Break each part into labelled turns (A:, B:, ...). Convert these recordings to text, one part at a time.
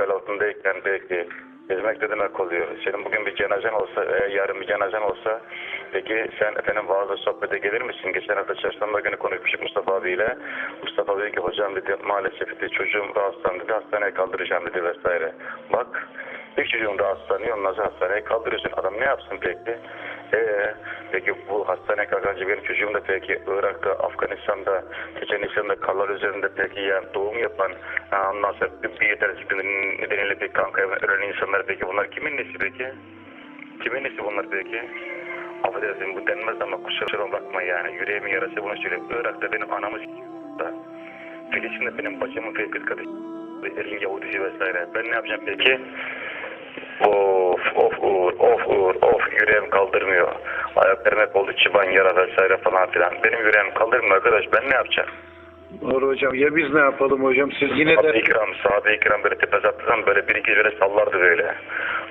A: işgal altındayken belki gezmek ne demek oluyor? Senin bugün bir cenazen olsa, eğer yarın bir cenazen olsa, peki sen efendim vaazla sohbete gelir misin? Geçen hafta çarşamba günü konuşmuştuk Mustafa abiyle. Mustafa dedi ki hocam dedi maalesef dedi çocuğum rahatsızlandı dedi hastaneye kaldıracağım dedi vesaire. Bak bir çocuğun rahatsızlanıyor ondan sonra hastaneye kaldırıyorsun. Adam ne yapsın peki? Ee, peki bu hastaneye kalkınca benim çocuğum da peki Irak'ta, Afganistan'da, Çeçenistan'da karlar üzerinde peki yani doğum yapan ondan sonra bir, yetersizliklerin nedeniyle peki kanka ölen insanlar peki bunlar kimin nesi peki? Kimin nesi bunlar peki? Affedersin bu denmez ama kusura bakma yani yüreğimin yarası bunu söyleyeyim. Irak'ta benim anamı s***da. Filistin'de benim bacımın peki kız kardeşi. Elin Yahudisi vesaire. Ben ne yapacağım peki? Of of Uğur of Uğur of yüreğim kaldırmıyor. Ayaklarım hep oldu çıban yara vesaire falan filan. Benim yüreğim kaldırmıyor arkadaş ben ne yapacağım?
B: Doğru hocam. Ya biz ne yapalım hocam? Siz yine
A: Sahabe-i
B: de
A: ikram, sahabe-i ikram böyle tepe böyle bir iki böyle sallardı böyle.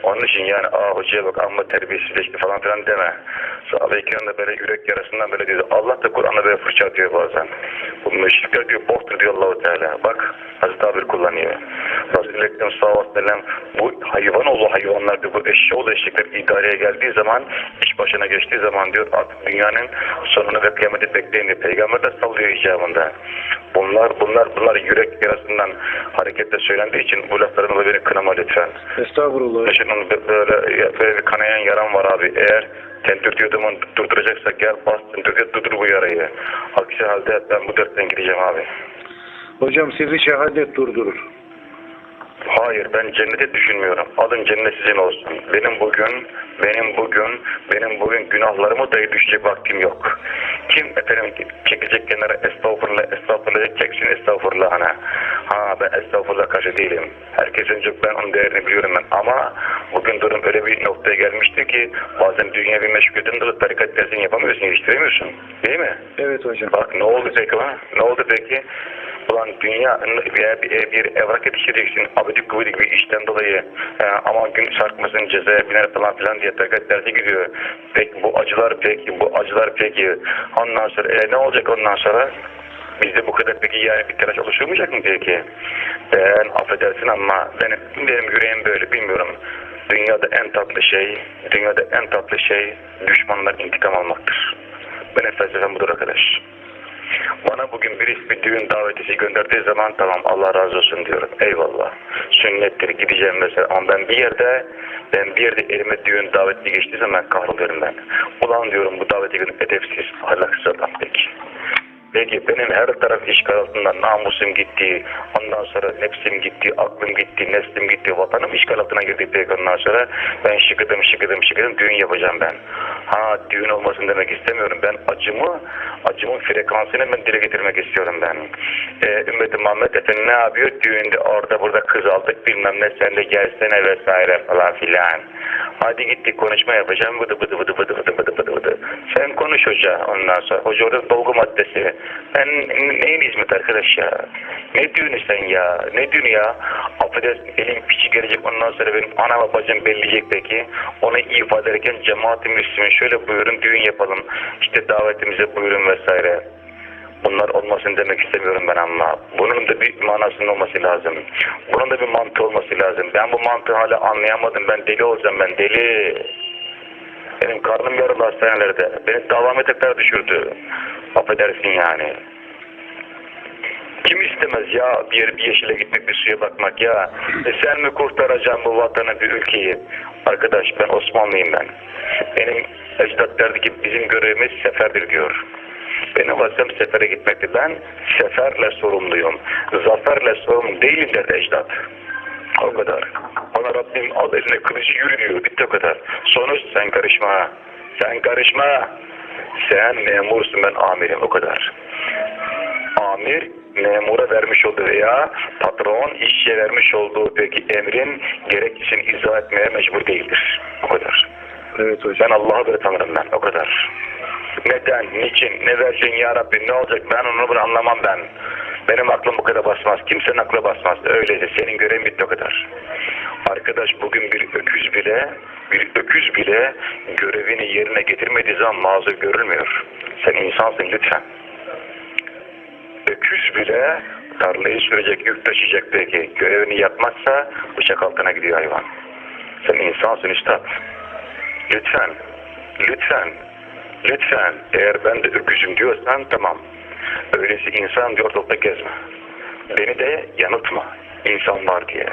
A: Onun için yani aa hocaya bak amma terbiyesizleşti falan filan deme. Sahabe-i da böyle yürek yarasından böyle diyor. Allah da Kur'an'a böyle fırça atıyor bazen. Bu müşrikler diyor boktur diyor Allahu Teala. Bak Hazreti Abir kullanıyor. Resulullah Ekrem sallallahu aleyhi bu hayvan oğlu hayvanlar diyor, bu eşeğoğlu eşekler idareye geldiği zaman iş başına geçtiği zaman diyor artık dünyanın sonunu ve kıyameti bekleyin diyor. Peygamber de sallıyor icabında. Bunlar bunlar bunlar yürek yarasından hareketle söylendiği için bu laflarımı beni kınama lütfen.
B: estağfurullah. hocam.
A: Şimdi böyle, böyle bir kanayan yaram var abi. Eğer tentür diyordum durduracaksak gel bas tentür diyor durdur bu yarayı. Aksi halde ben bu dertten gideceğim abi.
B: Hocam sizi şehadet durdurur.
A: Hayır ben cenneti düşünmüyorum. Adım cennet sizin olsun. Benim bugün, benim bugün, benim bugün günahlarımı dahi düşecek vaktim yok. Kim efendim çekecek kenara estağfurullah, estağfurullah çeksin estağfurullah ana. Ha ben estağfurullah karşı değilim. Herkesin çok ben onun değerini biliyorum ben. Ama bugün durum öyle bir noktaya gelmişti ki bazen dünya bir meşgulden dolayı tarikat dersini yapamıyorsun, geliştiremiyorsun. Değil mi?
B: Evet hocam.
A: Bak ne oldu peki lan? Ne oldu peki? Ulan dünya bir, bir, evrak yetiştireceksin abidik gubidik bir işten dolayı e, ama gün sarkmasın cezaya biner falan filan diye takat dersi gidiyor. Peki bu acılar peki bu acılar peki ondan sonra e, ne olacak ondan sonra? Bizde bu kadar peki yani bir telaş oluşturmayacak mı peki? Ben affedersin ama benim, benim yüreğim böyle bilmiyorum. Dünyada en tatlı şey, dünyada en tatlı şey düşmanlar intikam almaktır. Benim felsefem budur arkadaş. Bana bugün birisi bir düğün davetisi gönderdiği zaman tamam Allah razı olsun diyorum. Eyvallah. Sünnettir gideceğim mesela. Ama ben bir yerde ben bir yerde elime düğün daveti geçtiği zaman kahroluyorum ben. Ulan diyorum bu daveti edepsiz, ahlaksız adam peki. Peki benim her taraf işgal altında namusum gitti, ondan sonra nefsim gitti, aklım gitti, neslim gitti, vatanım işgal altına girdi peki ondan sonra ben şıkıdım şıkıdım şıkıdım düğün yapacağım ben. Ha düğün olmasın demek istemiyorum ben acımı, acımın frekansını ben dile getirmek istiyorum ben. Ee, Ümmeti Muhammed Efendi ne yapıyor? Düğünde orada burada kız aldık bilmem ne sen de gelsene vesaire falan filan. Hadi gittik konuşma yapacağım bıdı bıdı bıdı bıdı bıdı bıdı bıdı bıdı. Sen konuş hoca ondan sonra. Hoca orada dolgu maddesi. Ben neyin hizmet arkadaş ya? Ne düğünü sen ya? Ne düğünü ya? Affedersin elin piçi gelecek ondan sonra benim ana ve bacım belleyecek peki. Onu ifade ederken cemaat-i şöyle buyurun düğün yapalım. İşte davetimize buyurun vesaire. Bunlar olmasın demek istemiyorum ben ama bunun da bir manasının olması lazım. Bunun da bir mantığı olması lazım. Ben bu mantığı hala anlayamadım. Ben deli olacağım ben deli. Benim karnım yarılı hastanelerde. Beni davame tekrar düşürdü. Affedersin yani. Kim istemez ya bir bir yeşile gitmek bir suya bakmak ya. E sen mi kurtaracaksın bu vatanı bir ülkeyi? Arkadaş ben Osmanlıyım ben. Benim ecdat derdi ki bizim görevimiz seferdir diyor. Benim vazifem sefere gitmekti. Ben seferle sorumluyum. Zaferle sorumlu değilim der ecdat. O kadar. Bana Rabbim al eline kılıcı yürü diyor. Bitti o kadar. Sonuç sen karışma. Sen karışma. Sen memursun ben amirim o kadar. Amir memura vermiş olduğu veya patron işçiye vermiş olduğu peki emrin gerekçesini izah etmeye mecbur değildir. O kadar.
B: Evet hocam.
A: Ben Allah'ı böyle tanırım ben. O kadar. Neden, niçin, ne vereceksin ya Rabbi, ne olacak ben onu bunu anlamam ben. Benim aklım bu kadar basmaz. Kimsenin aklı basmaz. Öyleyse senin görevin bitti o kadar. Arkadaş bugün bir öküz bile bir öküz bile görevini yerine getirmediği zaman mazur görülmüyor. Sen insansın lütfen. Öküz bile Tarlayı sürecek, yük taşıyacak peki. Görevini yapmazsa bıçak altına gidiyor hayvan. Sen insansın üstad. Lütfen, lütfen, lütfen. Eğer ben de öküzüm diyorsan tamam. Öylesi insan diyor ortalıkta gezme. Beni de yanıltma. İnsan var diye.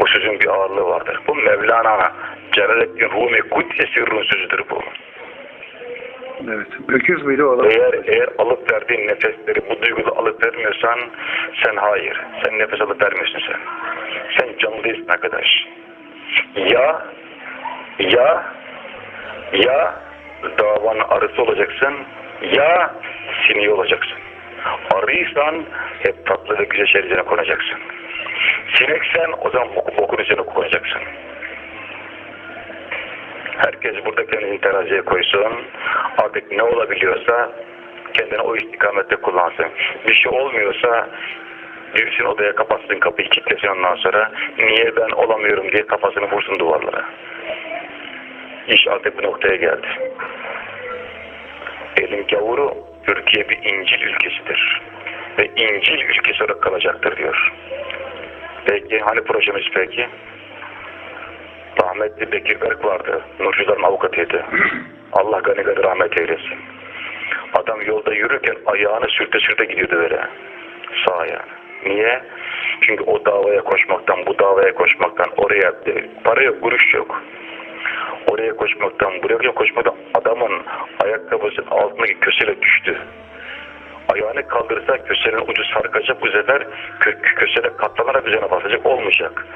A: Bu sözün bir ağırlığı vardır. Bu Mevlana Celaleddin Rumi Kudüs'e sırrın sözüdür bu.
B: Evet. Öküz müydü o adam?
A: Eğer eğer alıp verdiğin nefesleri bu duygulu alıp vermiyorsan sen hayır. Sen nefes alıp vermiyorsun sen. Sen canlı değilsin arkadaş. Ya ya ya davanın arısı olacaksın ya sineği olacaksın. Arıysan hep tatlı ve güzel şeyler üzerine konacaksın. Sineksen o zaman boku bokun üzerine konacaksın. Herkes burada kendini teraziye koysun. Artık ne olabiliyorsa kendini o istikamette kullansın. Bir şey olmuyorsa girsin odaya kapatsın kapıyı kilitlesin ondan sonra niye ben olamıyorum diye kafasını vursun duvarlara. İş artık bu noktaya geldi. Elin gavuru Türkiye bir İncil ülkesidir. Ve İncil ülkesi olarak kalacaktır diyor. Peki hani projemiz peki? Rahmetli Bekir Berk vardı. Nurcuların avukatıydı. Allah gani gani rahmet eylesin. Adam yolda yürürken ayağını sürte sürte gidiyordu böyle. Sağ ayağını. Niye? Çünkü o davaya koşmaktan, bu davaya koşmaktan, oraya para yok, kuruş yok. Oraya koşmaktan, buraya koşmaktan adamın ayakkabısının altındaki kösele düştü. Ayağını kaldırırsa kösenin ucu sarkacak bu sefer kö kösele katlanarak üzerine basacak olmayacak.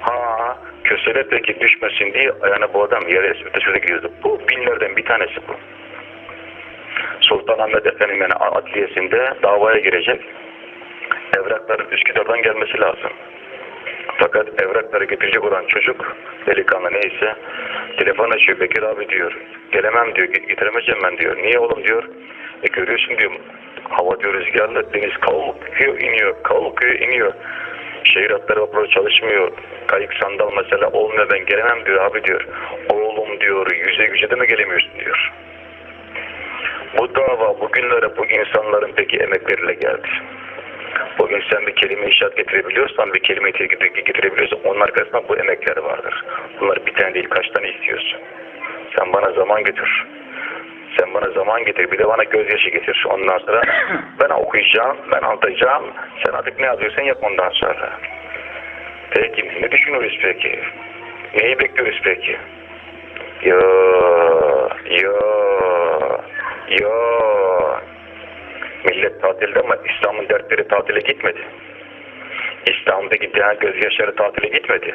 A: Ha kösele peki düşmesin diye ayağına bu adam yere sürte sürte gidiyordu. Bu binlerden bir tanesi bu. Sultanahmet Efendi'nin adliyesinde davaya girecek. Evrakların Üsküdar'dan gelmesi lazım. Fakat evrakları getirecek olan çocuk, delikanlı neyse, telefon açıyor Bekir abi diyor. Gelemem diyor, getiremeyeceğim ben diyor. Niye oğlum diyor. E görüyorsun diyor, hava diyor rüzgarlı, deniz kalkıyor, iniyor, kalkıyor, iniyor. Şehir hatları vapuru çalışmıyor. Kayık sandal mesela olmuyor ben gelemem diyor abi diyor. Oğlum diyor, yüze güce de mi gelemiyorsun diyor. Bu dava bugünlere bu insanların peki emekleriyle geldi. Bugün sen bir kelime inşaat getirebiliyorsan, bir kelime getirebiliyorsan onun arkasında bu emekler vardır. Bunlar bir tane değil kaç tane istiyorsun. Sen bana zaman getir. Sen bana zaman getir. Bir de bana gözyaşı getir. Ondan sonra ben okuyacağım, ben anlatacağım. Sen artık ne yazıyorsan yap ondan sonra. Peki ne düşünüyoruz peki? Neyi bekliyoruz peki? Ya, ya, ya. Tatilde ama İslam'ın dertleri tatile gitmedi. İslam'daki diğer gözyaşları tatile gitmedi.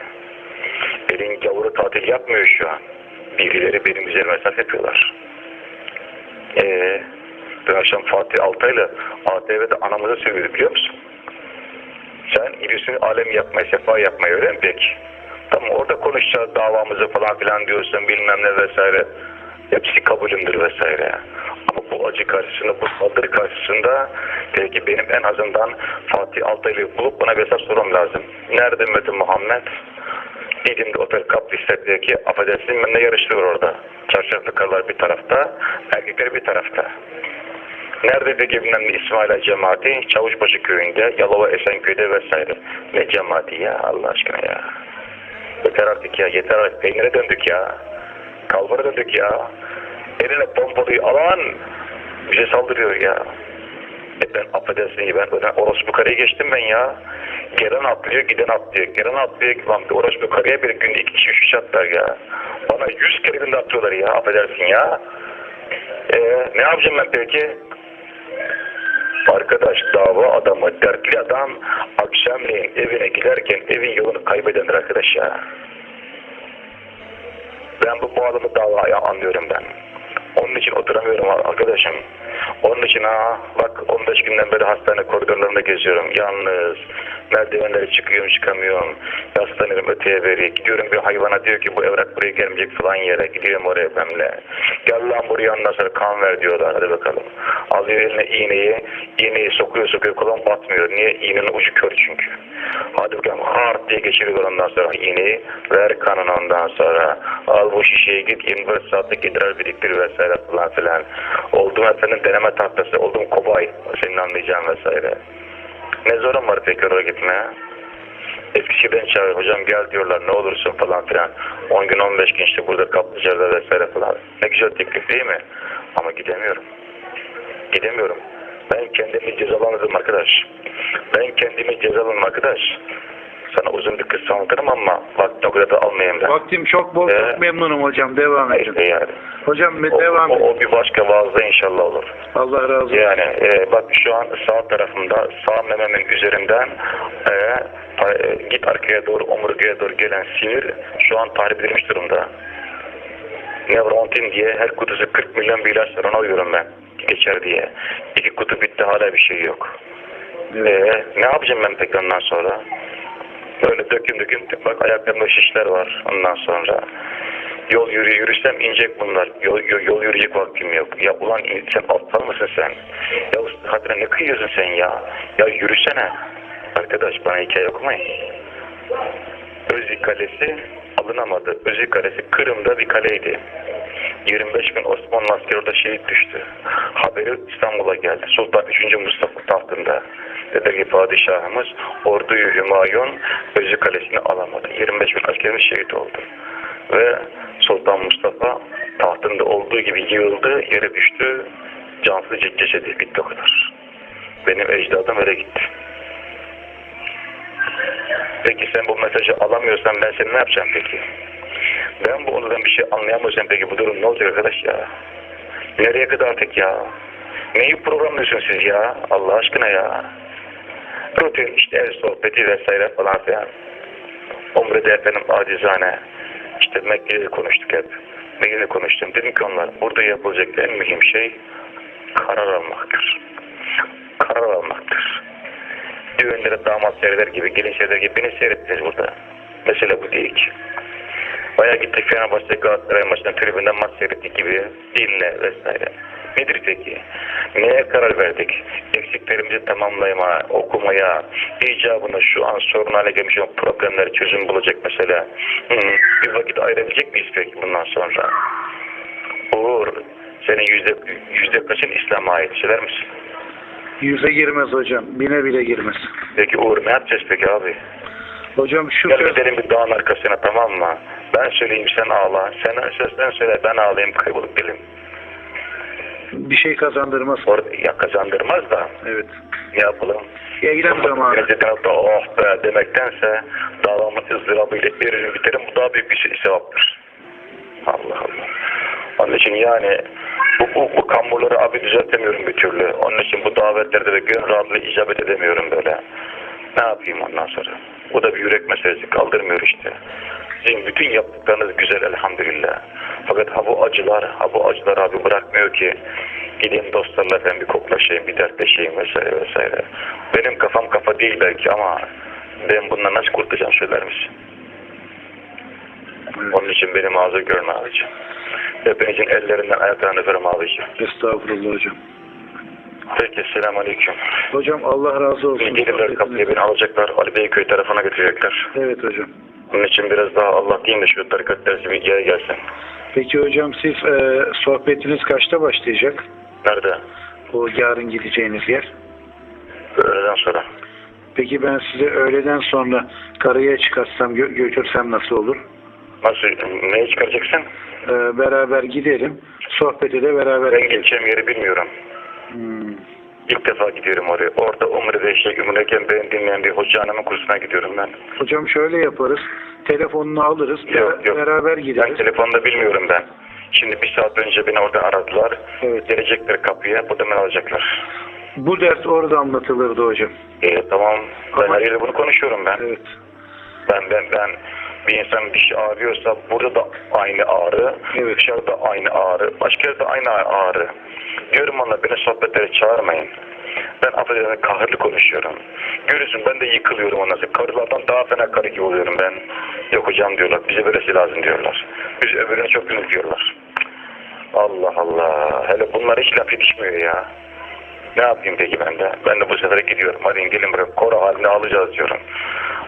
A: Elin gavuru tatil yapmıyor şu an. Birileri benim üzerime mesaj yapıyorlar. Ee, dün akşam Fatih Altaylı ATV'de anamıza söylüyordu biliyor musun? Sen gidiyorsun alem yapmaya, sefa yapmaya öyle mi peki? Tamam orada konuşacağız davamızı falan filan diyorsun bilmem ne vesaire. Hepsi kabulümdür vesaire. Karşısında, saldırı karşısında belki benim en azından Fatih Altaylı'yı bulup buna bir hesap sormam lazım. Nerede Metin Muhammed? Didim'de otel kaplı ki affedersin benimle yarışıyor orada. Çarşaflı karılar bir tarafta, erkekler bir tarafta. Nerede peki bilmem İsmaila cemaati? Çavuşbaşı köyünde, Yalova Esenköy'de vesaire. Ne cemaati ya Allah aşkına ya. Yeter artık ya, yeter artık. Peynire döndük ya. Kalbara döndük ya. Eline pompalıyı alan bize saldırıyor ya. E ben affedersin ya ben, ben orospu karayı geçtim ben ya. Gelen atlıyor, giden atlıyor. Gelen atlıyor, lan bir orospu karaya bir günde iki kişi üç atlar ya. Bana yüz kere günde atıyorlar ya, affedersin ya. E, ne yapacağım ben peki? Arkadaş dava adamı, dertli adam akşamleyin evine giderken evin yolunu kaybedendir arkadaş ya. Ben bu bağlamı davaya anlıyorum ben. Onun için oturamıyorum arkadaşım. Ha bak 15 günden beri hastane koridorlarında geziyorum. Yalnız merdivenleri çıkıyorum çıkamıyorum. Yaslanıyorum öteye beri. Gidiyorum bir hayvana diyor ki bu evrak buraya gelmeyecek falan yere. Gidiyorum oraya benimle. Gel lan buraya ondan sonra kan ver diyorlar. Hadi bakalım. Alıyor eline iğneyi. İğneyi sokuyor sokuyor kulağım batmıyor. Niye? İğnenin ucu kör çünkü. Hadi bakalım hard diye geçiriyorlar ondan sonra iğneyi. Ver kanını ondan sonra. Al bu şişeyi git 24 saatlik idrar biriktir vesaire falan filan. Oldum efendim deneme tahtası. Oldum kobay. Senin anlayacağın vesaire. Ne zorun var oraya gitmeye? Eskişehir'den çağırıyor. Hocam gel diyorlar ne olursun falan filan. 10 gün 15 gün işte burada kaplıcada vesaire falan. Ne güzel teklif değil mi? Ama gidemiyorum. Gidemiyorum. Ben kendimi cezalandırdım arkadaş. Ben kendimi cezalandırdım arkadaş. Sana uzun bir kıssa anlatırım ama vakti o kadar da almayayım ben.
B: Vaktim çok bol.
A: Ee?
B: Çok memnunum hocam. Devam edin.
A: İşte yani.
B: Hocam
A: O,
B: devam
A: o,
B: edin.
A: o bir başka vaazda inşallah olur.
B: Allah razı olsun.
A: Yani e, bak şu an sağ tarafımda sağ mememin üzerinden e, e, git arkaya doğru omurgaya doğru gelen sinir şu an tahrip edilmiş durumda. Nevrontin diye her kutusu 40 milyon bir ilaç ona alıyorum ben geçer diye. İki kutu bitti hala bir şey yok.
B: Evet.
A: E, ne yapacağım ben peki ondan sonra? Böyle döküm döküm bak ayaklarımda şişler var ondan sonra. Yol yürü yürüsem inecek bunlar. Yol, yol, yol yürüyecek vaktim yok. Ya ulan sen aptal mısın sen? Ya hatırına ne kıyıyorsun sen ya? Ya yürüsene. Arkadaş bana hikaye okumayın. Özü Kalesi alınamadı. Özü Kalesi Kırım'da bir kaleydi. 25 gün Osmanlı askeri orada şehit düştü. Haberi İstanbul'a geldi. Sultan 3. Mustafa tahtında. Dedi ki padişahımız orduyu Hümayun Özü Kalesi'ni alamadı. 25 bin askerimiz şehit oldu. Ve Sultan Mustafa tahtında olduğu gibi yığıldı, yere düştü. Cansız cesedi bitti o kadar. Benim ecdadım öyle gitti. Peki sen bu mesajı alamıyorsan ben seni ne yapacağım peki? Ben bu olaydan bir şey anlayamıyorsam peki bu durum ne olacak arkadaş ya? Nereye kadar artık ya? Neyi programlıyorsunuz siz ya? Allah aşkına ya. Rutin işte ev sohbeti vesaire falan filan. Umre'de efendim acizane. İşte Mekke'de konuştuk hep. Mekke'de konuştum. Dedim ki onlar burada yapılacak en mühim şey karar almaktır. Karar almaktır. Düğünlere damat seyreder gibi, gelin seyreder gibi beni seyrettiniz burada. Mesele bu değil ki. Baya gittik Fenerbahçe Galatasaray maçına tribünden maç seyrettik gibi dinle vesaire. Nedir peki? Neye karar verdik? Eksiklerimizi tamamlamaya, okumaya, icabına şu an sorun hale gelmiş olan problemler çözüm bulacak mesela. Bir vakit ayırabilecek miyiz peki bundan sonra? Uğur, senin yüzde, yüzde kaçın İslam'a ait söyler misin?
B: Yüze girmez hocam. Bine bile girmez.
A: Peki Uğur ne yapacağız peki abi?
B: Hocam şu
A: gidelim bir dağın arkasına tamam mı? Ben söyleyeyim sen ağla. Sen, sen söyle ben ağlayayım kaybolup gelin.
B: bir şey kazandırmaz.
A: Orada ya kazandırmaz da
B: Evet.
A: ne yapalım?
B: Eylem zamanı.
A: Gerçekten hatta oh be demektense davamın ızdırabıyla eririm biterim bu daha büyük bir şey, sevaptır. Allah Allah. Onun için yani bu, bu, bu kamburları abi düzeltemiyorum bir türlü. Onun için bu davetlerde de gönül rahatlığı icabet edemiyorum böyle. Ne yapayım ondan sonra? Bu da bir yürek meselesi kaldırmıyor işte. Sizin bütün yaptıklarınız güzel elhamdülillah. Fakat ha bu acılar, ha bu acılar abi bırakmıyor ki gideyim dostlarla ben bir koklaşayım, bir dertleşeyim vesaire vesaire. Benim kafam kafa değil belki ama ben bundan nasıl kurtulacağım söyler misin? Onun için benim ağzı görme abicim. Hepinizin ellerinden ayaklarını öperim abicim.
B: Estağfurullah hocam.
A: Peki selamun aleyküm.
B: Hocam Allah razı olsun.
A: Gelirler kapıya beni alacaklar. Ali Beyköy tarafına götürecekler.
B: Evet hocam.
A: Onun için biraz daha Allah diyeyim de şu tarikat dersi bir yere gelsin.
B: Peki hocam siz e, sohbetiniz kaçta başlayacak?
A: Nerede?
B: O yarın gideceğiniz yer.
A: Öğleden sonra.
B: Peki ben size öğleden sonra karaya çıkarsam gö- götürsem nasıl olur?
A: Nasıl? Neye çıkaracaksın?
B: E, beraber gidelim. Sohbete de beraber
A: Ben gideceğim yeri bilmiyorum.
B: Hmm.
A: İlk defa gidiyorum oraya. Orada Umre'de işte Ümreyken beni dinleyen bir hoca hanımın kursuna gidiyorum ben.
B: Hocam şöyle yaparız. Telefonunu alırız.
A: Yok, yok.
B: Beraber
A: Ben
B: gideriz.
A: telefonda bilmiyorum ben. Şimdi bir saat önce beni oradan aradılar.
B: Evet.
A: Gelecekler kapıya. Burada beni alacaklar.
B: Bu ders orada anlatılırdı hocam.
A: E, tamam. Ben
B: Ama-
A: her yerde bunu konuşuyorum ben.
B: Evet.
A: Ben ben ben bir insan dişi ağrıyorsa burada da aynı ağrı,
B: Evet.
A: dışarıda aynı ağrı, başka yerde aynı ağrı. Diyorum ona beni sohbetlere çağırmayın. Ben affedersin kahırlı konuşuyorum. Görürsün ben de yıkılıyorum ondan sonra. Karılardan daha fena karı gibi oluyorum ben. Yok hocam diyorlar. Bize böylesi lazım diyorlar. Biz öbürüne çok ünlü diyorlar. Allah Allah. Hele bunlar hiç laf yetişmiyor ya. Ne yapayım peki ben de? Ben de bu sefer gidiyorum. Hadi gelin buraya. Koro haline alacağız diyorum.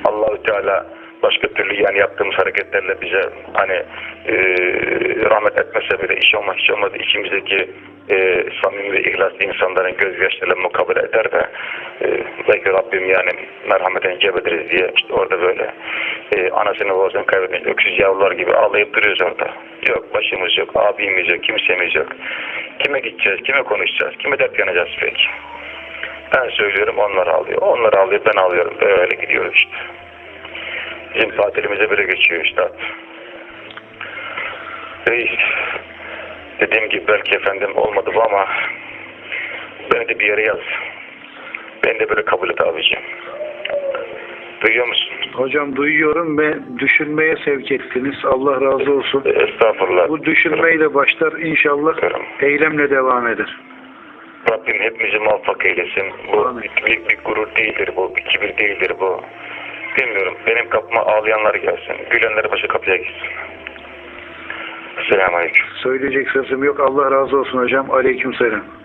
A: Allahü Teala başka türlü yani yaptığımız hareketlerle bize hani e, rahmet etmese bile iş olmaz hiç olmadı içimizdeki e, samimi ve ihlaslı insanların gözyaşlarıyla mukabele eder de e, belki Rabbim yani merhameten cebediriz diye işte orada böyle e, anasını babasını kaybeden öksüz yavrular gibi ağlayıp duruyoruz orada. Yok başımız yok, abimiz yok, kimsemiz yok. Kime gideceğiz, kime konuşacağız, kime dert yanacağız peki? Ben söylüyorum onlar ağlıyor. Onlar ağlıyor ben ağlıyorum. Böyle gidiyoruz işte. Bizim tatilimize böyle geçiyor işte. Reis. Dediğim gibi belki efendim olmadı bu ama beni de bir yere yaz. Beni de böyle kabul et abicim. Duyuyor musun?
B: Hocam duyuyorum ve düşünmeye sevk ettiniz. Allah razı olsun.
A: Estağfurullah.
B: Bu düşünmeyle başlar inşallah eylemle devam eder.
A: Rabbim hepimizi muvaffak eylesin. Bu
B: Amin.
A: büyük bir gurur değildir bu, bir kibir değildir bu. Bilmiyorum. Benim kapıma ağlayanlar gelsin. Gülenler başka kapıya gitsin. Selamun Aleyküm.
B: Söyleyecek sözüm yok. Allah razı olsun hocam. Aleyküm selam.